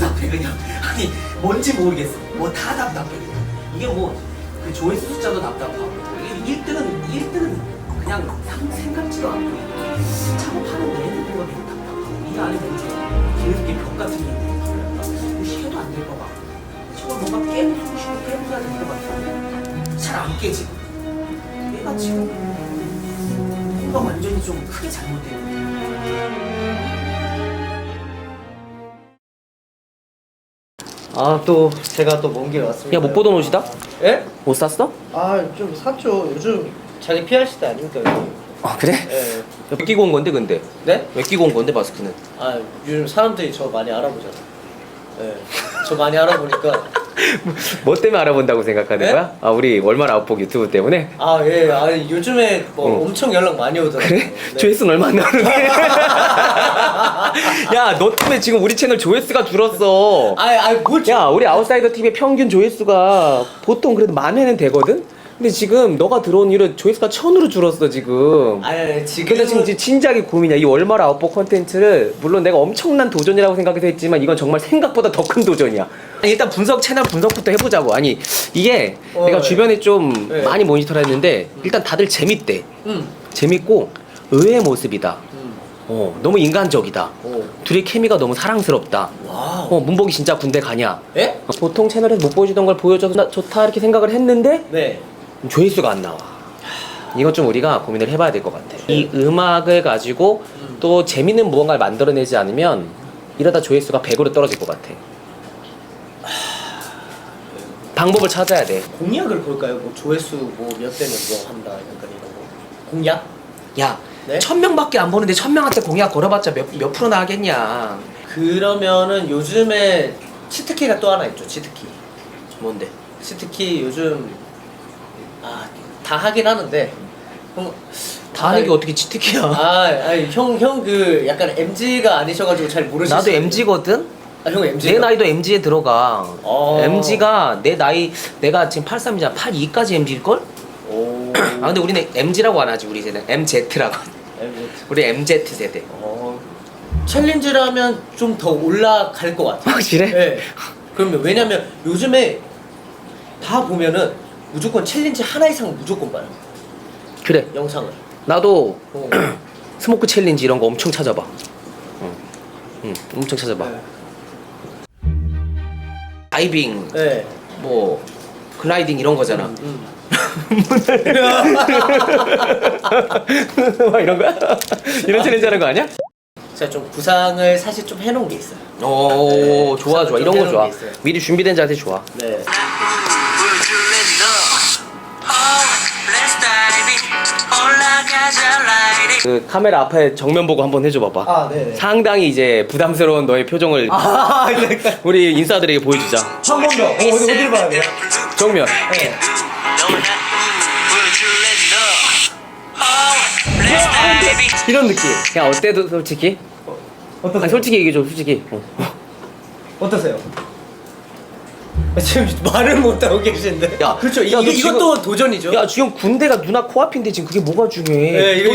답답해 그냥. 아니 뭔지 모르겠어. 뭐 다 답답해 그냥. 이게 뭐 그 조회수 숫자도 답답하고. 이게 1등은 1등은 그냥 상- 생각지도 않고. 작업하는 내내 뭐가 되게 답답하고. 이 안에 뭔지 계속 이렇게 벽 같은 게 있는 거 해도 안 될 것 같고. 저걸 뭔가 깨부수고 싶고 깨부숴야 될것 같아. 잘안 깨지고 얘가 지금 뭔가 완전히 좀 크게 잘못된 거야 아 또 제가 또 먼 길 왔습니다. 야 못 보던 옷이다? 예? 옷 샀어? 아 좀 샀죠. 요즘 자기 PR 시대 아닙니까? 여기? 아 그래? 예. 왜 끼고 온 건데 근데? 네? 왜 끼고 온 건데 마스크는? 아 요즘 사람들이 저 많이 알아보잖아. 예. 저 많이 알아보니까 뭐 때문에 알아본다고 생각하는 네? 거야? 아 우리 월말 아웃복 유튜브 때문에? 아 예. 아 요즘에 뭐 어. 엄청 연락 많이 오더라고요. 그래? 네. 조회수는 얼마 안 나오는데? 야 너 때문에 지금 우리 채널 조회수가 줄었어 아이 아이 뭘야 우리 아웃사이더 TV의 평균 조회수가 보통 그래도 만 회는 되거든? 근데 지금 너가 들어온 이후로 조회수가 천으로 줄었어 지금 아니 아니 지금 그래서 지금 진작에 고민이야. 이 월말 아웃복 컨텐츠를 물론 내가 엄청난 도전이라고 생각해서 했지만 이건 정말 생각보다 더 큰 도전이야. 아니, 일단 분석 채널 분석부터 해보자고. 아니 이게 어, 내가 네. 주변에 좀 네. 많이 모니터했는데 일단 다들 재밌대. 음. 재밌고 의외의 모습이다. 음. 어 너무 인간적이다. 오. 둘의 케미가 너무 사랑스럽다. 와우. 어 문복이 진짜 군대 가냐? 예? 어, 보통 채널에서 못 보여주던 걸 보여줘서 나 좋다 이렇게 생각을 했는데 네. 조회수가 안 나와. 이건 좀 우리가 고민을 해봐야 될 것 같아. 이 음악을 가지고 음. 또 재밌는 무언가를 만들어내지 않으면 이러다 조회수가 100으로 떨어질 것 같아. 방법을 찾아야 돼. 공약을 볼까요? 뭐 조회수 뭐 몇 대면 뭐 한다 약간 이런 거. 공약? 야, 네? 천 명밖에 안 보는데 천 명한테 공약 걸어봤자 몇, 몇 프로 나겠냐. 그러면은 요즘에 치트키가 또 하나 있죠. 치트키. 뭔데? 치트키 요즘 아 다 하긴 하는데 형, 다 하는 게 어떻게 치트키야. 아, 아니 형형 그 약간 MG가 아니셔가지고 잘 모르실 나도 수도 MG거든? 아, 형 MG. 내 나이도 MG에 들어가. 어. MG가 내 나이, 내가 지금 83이잖아. 82까지 MG일걸? 오. 아, 근데 우리는 MG라고 안 하지, 우리 세대. MZ라고. MG. 우리 MZ 세대. 어. 챌린지라면 좀 더 올라갈 것 같아. 확실해? 네. 그러면 왜냐면 요즘에 다 보면은 무조건 챌린지 하나 이상 무조건 봐요. 그래. 영상을. 나도 어. 스모크 챌린지 이런 거 엄청 찾아봐. 응. 응, 엄청 찾아봐. 네. 다이빙, 네. 뭐, 글라이딩 이런 거잖아. 음. 막 이런 거야? 이런 챌린지 하는 거 아니야? 제가 좀 구상을 사실 좀 해놓은 게 있어요. 오, 네, 좋아, 좋아. 이런 거 해놓은 좋아. 게 있어요. 미리 준비된 자세 좋아. 네. 그 카메라 앞에 정면 보고 한번 해줘 봐봐. 아, 네. 상당히 이제 부담스러운 너의 표정을 아, 약간 우리 인싸들에게 보여주자. 한 번 더. 어, 어디 어디를 봐야 돼요? 정면. 네. 이런 느낌. 야 어때도 솔직히? 어떠세요? 아니 솔직히 얘기해 줘 솔직히. 어. 어떠세요? 지금 말을 못 하고 계신데. 야, 그렇죠. 야, 이, 너 이것도 도전이죠. 야 지금 군대가 누나 코앞인데 지금 그게 뭐가 중요해? 네, 이거-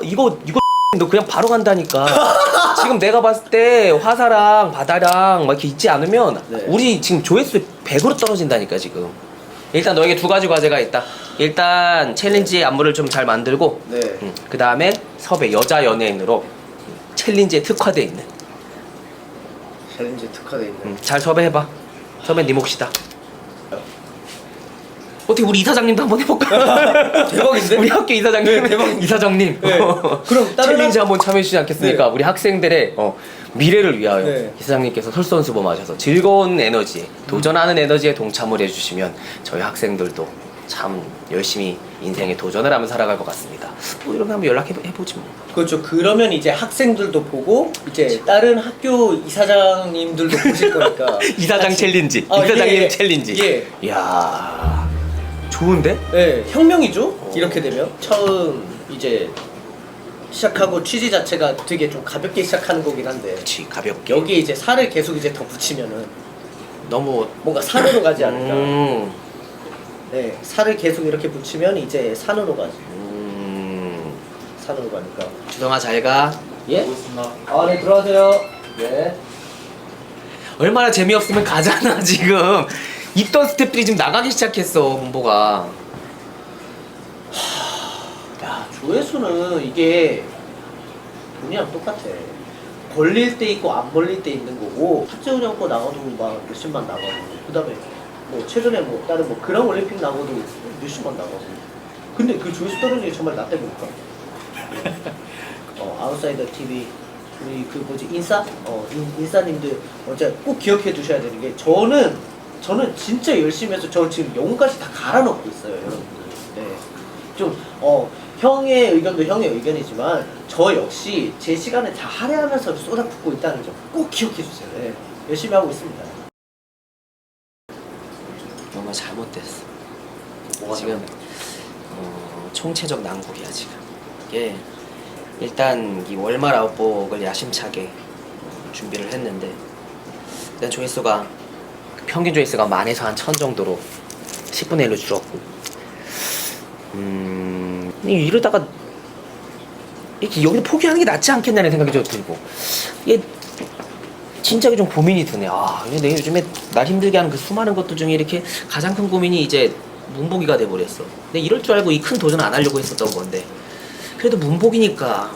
너 이거 이거 이거 너 그냥 바로 간다니까. 지금 내가 봤을 때 화사랑 바다랑 막 이렇게 있지 않으면 네. 우리 지금 조회수 100으로 떨어진다니까 지금. 일단 너에게 두 가지 과제가 있다. 일단 챌린지 안무를 좀 잘 만들고, 네. 그 다음에 섭외 여자 연예인으로 챌린지에 특화돼 있는. 챌린지 특화돼 있는. 음, 잘 섭외해봐. 섭외 네 몫이다. 어떻게 우리 이사장님도 한번 해볼까? 대박인데? 우리 학교 이사장님. 네, 대박. 이사장님. 네. 그럼 다른 챌린지 학- 한번 참여해 주시지 않겠습니까? 네. 우리 학생들의 어, 미래를 위하여 네. 이사장님께서 솔선수범하셔서 즐거운 에너지에 도전하는 에너지에 동참을 해주시면 저희 학생들도 참 열심히 인생에 도전을 하며 살아갈 것 같습니다. 뭐 이렇게 한번 연락해 보지 뭐. 그렇죠. 그러면 이제 학생들도 보고 이제 다른 학교 이사장님들도 보실 거니까. 이사장 같이- 챌린지. 아, 이사장님 예, 예. 챌린지. 예. 이야 좋은데? 네, 혁명이죠. 이렇게 되면 처음 이제 시작하고 취지 자체가 되게 좀 가볍게 시작하는 거긴 한데 그렇지 가볍게. 여기에 이제 살을 계속 이제 더 붙이면은 너무 뭔가 산으로 가지 않을까. 음, 네, 살을 계속 이렇게 붙이면 이제 산으로 가지. 음. 산으로 가니까. 주성아 잘 가. 예? 아, 네, 들어가세요. 네. 얼마나 재미없으면 가잖아 지금 있던 스태프들이 지금 나가기 시작했어 본보가 야 조회수는 이게 돈이랑 똑같아. 벌릴 때 있고 안 벌릴 때 있는 거고 합재훈 형거 나가도 막 몇십만 나가고 그 다음에 뭐 최근에 뭐 다른 뭐 그랑 올림픽 나가도 몇십만 나가고 근데 그 조회수 떨어지는 게 정말 나 때문일까? 어 아웃사이더 TV 우리 그 뭐지 인싸 어 인, 인싸님들 어제 꼭 기억해 두셔야 되는 게 저는 저는 진짜 열심히 해서 저 지금 영혼까지 다 갈아넣고 있어요 여러분들 네. 좀, 어, 형의 의견도 형의 의견이지만, 저 역시 제 시간을 다 할애하면서 쏟아붓고 있다는 점 꼭 기억해 주세요. 네. 열심히 하고 있습니다. 뭔가 잘못됐어. 뭐가 지금 어, 총체적 난국이야 지금. 이게 일단 이 월말 아웃복을 야심차게 어, 준비를 했는데 일단 조회수가 평균 조회수가 만에서 한 천 정도로 10분의 1로 줄었고. 음 이- 이러다가 이렇게 여기서 포기하는 게 낫지 않겠냐는 생각이 좀 들고. 이게 진짜 좀 고민이 드네. 아, 근데 내가 요즘에 날 힘들게 하는 그 수많은 것들 중에 이렇게 가장 큰 고민이 이제 문보기가 돼버렸어. 근데 이럴 줄 알고 이 큰 도전 안 하려고 했었던 건데. 그래도 문보기니까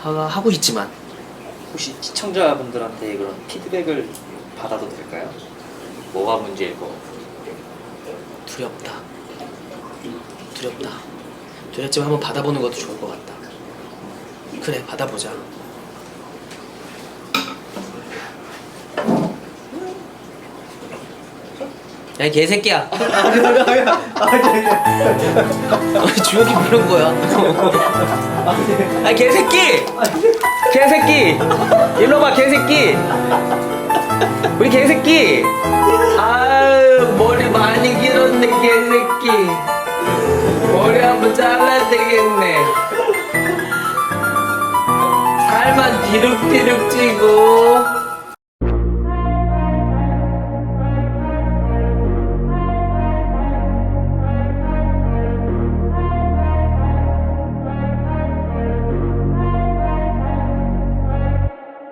하, 하고 있지만 혹시 시청자분들한테 그런 피드백을 받아도 될까요? 뭐가 문제일 거? 두렵다. 두렵다. 두렵지만 한번 받아보는 것도 좋을 것 같다. 그래, 받아보자. 야, 이 개새끼야. 아니, 주혁이 부른 거야. 아, 개새끼! 개새끼! 일로 와, 개새끼! 우리 개새끼! 아유, 머리 많이 길었네, 개새끼. 머리 한번 잘라야 되겠네. 살만 디룩디룩 찌고,